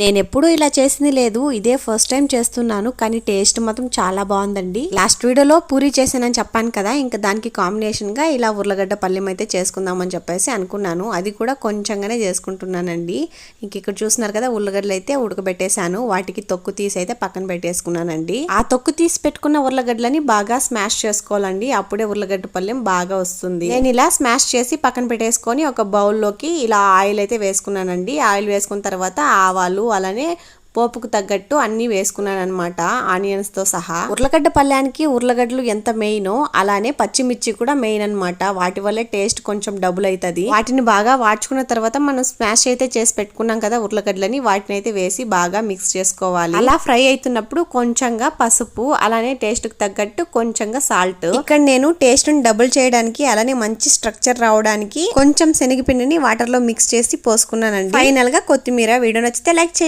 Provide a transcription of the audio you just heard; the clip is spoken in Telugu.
నేను ఎప్పుడూ ఇలా చేసింది లేదు ఇదే ఫస్ట్ టైం చేస్తున్నాను కానీ టేస్ట్ మాత్రం చాలా బాగుందండి. లాస్ట్ వీడియోలో పూరి చేసానని చెప్పాను కదా ఇంకా దానికి కాంబినేషన్గా ఇలా ఉర్లగడ్డ పల్లెం అయితే చేసుకుందామని చెప్పేసి అనుకున్నాను. అది కూడా కొంచెంగానే చేసుకుంటున్నానండి. ఇంక ఇక్కడ చూస్తున్నారు కదా ఉర్లగడ్డలు అయితే ఉడకబెట్టేశాను. వాటికి తొక్కు తీసి అయితే పక్కన పెట్టేసుకున్నానండి. ఆ తొక్కు తీసి పెట్టుకున్న ఉర్లగడ్డలని బాగా స్మాష్ చేసుకోవాలండి. అప్పుడే ఉర్లగడ్డ పల్లెం బాగా వస్తుంది. నేను ఇలా స్మాష్ చేసి పక్కన పెట్టేసుకొని ఒక బౌల్లోకి ఇలా ఆయిల్ అయితే వేసుకున్నానండి. ఆయిల్ వేసుకున్న తర్వాత ఆవాలు అలానే పోపుకు తగ్గట్టు అన్ని వేసుకున్నాను అనమాట ఆనియన్స్తో సహా. ఉర్లగడ్డ పళ్ళ్యానికి ఉర్లగడ్డలు ఎంత మెయిన్ అలానే పచ్చిమిర్చి కూడా మెయిన్ అన్నమాట. వాటి వల్లే టేస్ట్ కొంచెం డబుల్ అవుతుంది వాటిని బాగా వాడ్చుకున్న తర్వాత మనం స్మాష్ అయితే చేసి పెట్టుకున్నాం కదా ఉర్లగడ్డలని వాటిని అయితే వేసి బాగా మిక్స్ చేసుకోవాలి. అలా ఫ్రై అవుతున్నప్పుడు కొంచెంగా పసుపు అలానే టేస్ట్కు తగ్గట్టు కొంచెంగా సాల్ట్. ఇక్కడ నేను టేస్ట్ని డబుల్ చేయడానికి అలానే మంచి స్ట్రక్చర్ రావడానికి కొంచెం శనగపిండిని వాటర్లో మిక్స్ చేసి పోసుకున్నానండి. ఫైనల్గా కొత్తిమీర. వీడియో నచ్చితే లైక్ చేయండి.